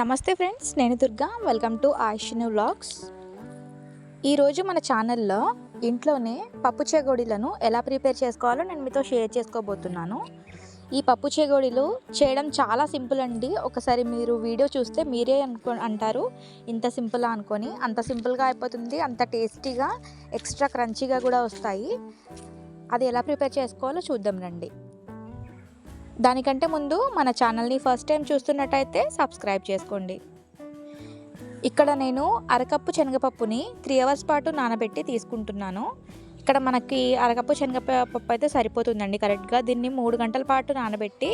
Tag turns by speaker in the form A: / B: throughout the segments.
A: నమస్తే ఫ్రెండ్స్ నేను Durga. Welcome to ఆయుష్ను వ్లాగ్స్ ఈరోజు మన ఛానల్లో ఇంట్లోనే పప్పు చేగోడీలను ఎలా ప్రిపేర్ చేసుకోవాలో నేను మీతో షేర్ చేసుకోబోతున్నాను. ఈ పప్పు చేగోడీలు చేయడం చాలా సింపుల్ అండి. ఒకసారి మీరు వీడియో చూస్తే మీరే అనుకో అంటారు. ఇంత సింపుల్ అనుకొని అంత సింపుల్గా అయిపోతుంది అంత టేస్టీగా ఎక్స్ట్రా క్రంచీగా కూడా వస్తాయి. అది ఎలా ప్రిపేర్ చేసుకోవాలో చూద్దాం రండి. దానికంటే ముందు మన ఛానల్ని ఫస్ట్ టైం చూస్తున్నట్టయితే సబ్స్క్రైబ్ చేసుకోండి. ఇక్కడ నేను అరకప్పు శనగపప్పుని త్రీ అవర్స్ పాటు నానబెట్టి తీసుకుంటున్నాను. ఇక్కడ మనకి అరకప్పు శనగపప్పు అయితే సరిపోతుందండి కరెక్ట్గా. దీన్ని మూడు గంటల పాటు నానబెట్టి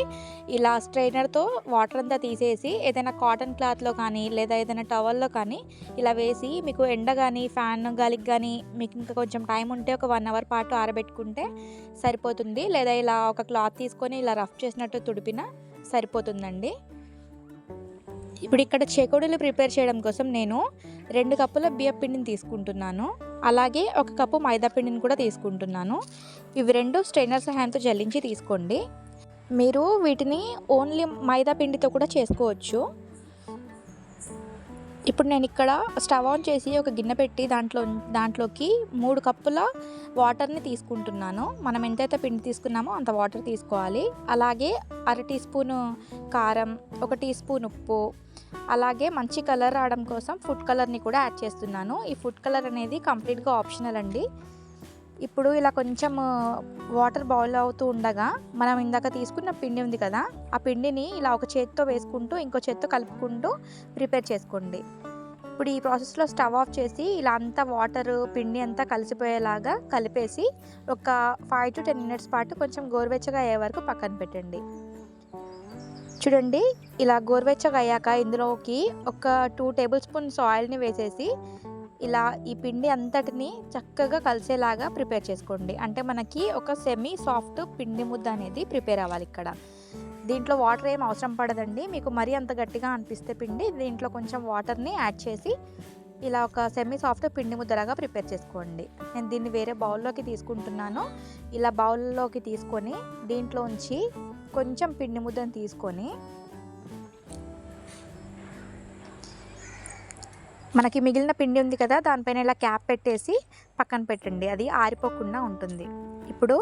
A: ఇలా స్ట్రైనర్తో వాటర్ అంతా తీసేసి ఏదైనా కాటన్ క్లాత్లో కానీ లేదా ఏదైనా టవల్లో కానీ ఇలా వేసి మీకు ఎండ కానీ ఫ్యాన్ గాలికి కానీ మీకు ఇంకా కొంచెం టైం ఉంటే ఒక వన్ అవర్ పాటు ఆరబెట్టుకుంటే సరిపోతుంది. లేదా ఇలా ఒక క్లాత్ తీసుకొని ఇలా రఫ్ చేసినట్టు తుడిపినా సరిపోతుందండి. ఇప్పుడు ఇక్కడ చేకోడీలు ప్రిపేర్ చేయడం కోసం నేను రెండు కప్పుల బియ్య పిండిని తీసుకుంటున్నాను. అలాగే ఒక కప్పు మైదా పిండిని కూడా తీసుకుంటున్నాను. ఇవి రెండు స్ట్రైనర్ సహాయంతో జల్లించి తీసుకోండి. మీరు వీటిని ఓన్లీ మైదా పిండితో కూడా చేసుకోవచ్చు. ఇప్పుడు నేను ఇక్కడ స్టవ్ ఆన్ చేసి ఒక గిన్నె పెట్టి దాంట్లో దాంట్లోకి మూడు కప్పుల వాటర్ని తీసుకుంటున్నాను. మనం ఎంతైతే పిండి తీసుకున్నామో అంత వాటర్ తీసుకోవాలి. అలాగే అర టీ స్పూను కారం ఒక టీ స్పూన్ ఉప్పు అలాగే మంచి కలర్ రావడం కోసం ఫుడ్ కలర్ని కూడా యాడ్ చేస్తున్నాను. ఈ ఫుడ్ కలర్ అనేది కంప్లీట్గా ఆప్షనల్ అండి. ఇప్పుడు ఇలా కొంచెం వాటర్ బాయిల్ అవుతూ ఉండగా మనం ఇందాక తీసుకున్న పిండి ఉంది కదా ఆ పిండిని ఇలా ఒక చేత్తో వేసుకుంటూ ఇంకో చేత్తో కలుపుకుంటూ ప్రిపేర్ చేసుకోండి. ఇప్పుడు ఈ ప్రాసెస్లో స్టవ్ ఆఫ్ చేసి ఇలా అంతా వాటర్ పిండి అంతా కలిసిపోయేలాగా కలిపేసి ఒక ఫైవ్ టు టెన్ మినిట్స్ పాటు కొంచెం గోరువెచ్చగా అయ్యే వరకు పక్కన పెట్టండి. చూడండి ఇలా గోరువెచ్చగా అయ్యాక ఇందులోకి ఒక టూ టేబుల్ స్పూన్స్ ఆయిల్ని వేసేసి ఇలా ఈ పిండి అంతటిని చక్కగా కలిసేలాగా ప్రిపేర్ చేసుకోండి. అంటే మనకి ఒక సెమీ సాఫ్ట్ పిండి ముద్ద అనేది ప్రిపేర్ అవ్వాలి ఇక్కడ. దీంట్లో వాటర్ ఏం అవసరం పడదండి. మీకు మరీ అంత గట్టిగా అనిపిస్తే పిండి దీంట్లో కొంచెం వాటర్ని యాడ్ చేసి ఇలా ఒక సెమీ సాఫ్ట్ పిండి ముద్దలాగా ప్రిపేర్ చేసుకోండి. నేను దీన్ని వేరే బౌల్లోకి తీసుకుంటున్నాను. ఇలా బౌల్లోకి తీసుకొని దీంట్లోంచి కొంచెం పిండి ముద్దను తీసుకొని మనకి మిగిలిన పిండి ఉంది కదా దానిపైన ఇలా క్యాప్ పెట్టేసి పక్కన పెట్టండి. అది ఆరిపోకుండా ఉంటుంది. ఇప్పుడు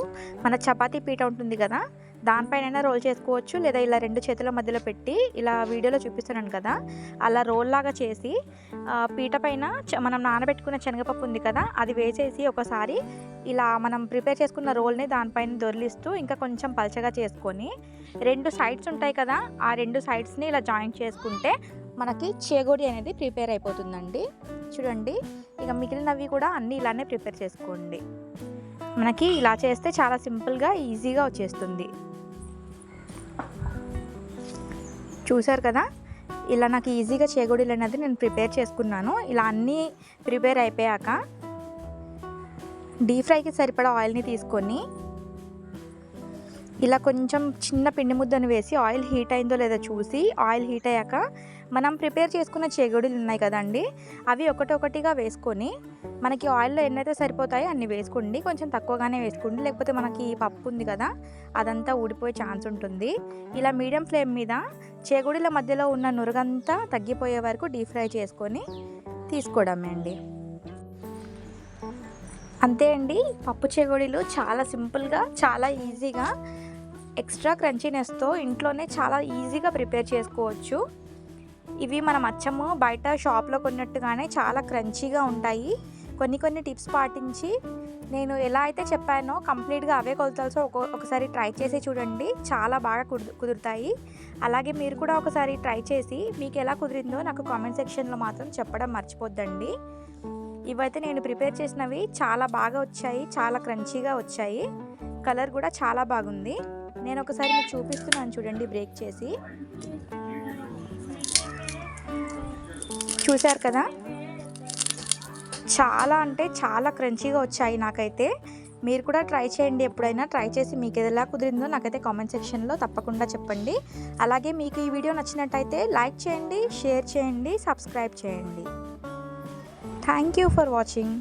A: మన చపాతీ పీట ఉంటుంది కదా దానిపైన రోల్ చేసుకోవచ్చు లేదా ఇలా రెండు చేతుల మధ్యలో పెట్టి ఇలా వీడియోలో చూపిస్తున్నాను కదా. అలా రోల్ లాగా చేసి పీట పైన మనం నానబెట్టుకున్న శనగపప్పు ఉంది కదా అది వేసేసి ఒకసారి ఇలా మనం ప్రిపేర్ చేసుకున్న రోల్ని దానిపైన దొరిలిస్తూ ఇంకా కొంచెం పలచగా చేసుకొని రెండు సైడ్స్ ఉంటాయి కదా ఆ రెండు సైడ్స్ని ఇలా జాయింట్ చేసుకుంటే మనకి చేగోడి అనేది ప్రిపేర్ అయిపోతుందండి. చూడండి ఇక మిగిలినవి కూడా అన్నీ ఇలానే ప్రిపేర్ చేసుకోండి. మనకి ఇలా చేస్తే చాలా సింపుల్గా ఈజీగా వచ్చేస్తుంది. చూసారు కదా? ఇలా నాకు ఈజీగా చేగోడీలు అనేది నేను ప్రిపేర్ చేసుకున్నాను. ఇలా అన్నీ ప్రిపేర్ అయిపోయాక డీప్ ఫ్రైకి సరిపడా ఆయిల్ని తీసుకొని ఇలా కొంచెం చిన్న పిండి ముద్దను వేసి ఆయిల్ హీట్ అయిందో లేదో చూసి ఆయిల్ హీట్ అయ్యాక మనం ప్రిపేర్ చేసుకున్న చేగొడులు ఉన్నాయి కదండి అవి ఒకటొకటిగా వేసుకొని మనకి ఆయిల్లో ఎన్నైతే సరిపోతాయో అన్ని వేసుకోండి. కొంచెం తక్కువగానే వేసుకోండి. లేకపోతే మనకి పప్పు ఉంది కదా అదంతా ఊడిపోయే ఛాన్స్ ఉంటుంది. ఇలా మీడియం ఫ్లేమ్ మీద చేగుడిల మధ్యలో ఉన్న నురగంతా తగ్గిపోయే వరకు డీప్ ఫ్రై చేసుకొని తీసుకోవడమే అండి. అంతే అండి పప్పు చేగోడీలు చాలా సింపుల్గా చాలా ఈజీగా ఎక్స్ట్రా క్రంచీనెస్తో ఇంట్లోనే చాలా ఈజీగా ప్రిపేర్ చేసుకోవచ్చు. ఇవి మనం అచ్చము బయట షాప్లో కొన్నట్టుగానే చాలా క్రంచీగా ఉంటాయి. కొన్ని కొన్ని టిప్స్ పాటించి నేను ఎలా అయితే చెప్పానో కంప్లీట్గా అవే కొలతలతో ఒక ఒకసారి ట్రై చేసి చూడండి. చాలా బాగా కుదు కుదురుతాయి. అలాగే మీరు కూడా ఒకసారి ట్రై చేసి మీకు ఎలా కుదిరిందో నాకు కామెంట్ సెక్షన్లో మాత్రం చెప్పడం మర్చిపోద్దండి. ఇవైతే నేను ప్రిపేర్ చేసినవి చాలా బాగా వచ్చాయి చాలా క్రంచీగా వచ్చాయి. కలర్ కూడా చాలా బాగుంది. నేను ఒకసారి మీకు చూపిస్తున్నాను చూడండి బ్రేక్ చేసి. చూశారు కదా? చాలా అంటే చాలా క్రంచీగా వచ్చాయి నాకైతే. మీరు కూడా ట్రై చేయండి ఎప్పుడైనా. ట్రై చేసి మీకు ఎలా కుదిరిందో నాకైతే కామెంట్ సెక్షన్లో తప్పకుండా చెప్పండి. అలాగే మీకు ఈ వీడియో నచ్చినట్టయితే లైక్ చేయండి షేర్ చేయండి సబ్స్క్రైబ్ చేయండి. Thank you for watching.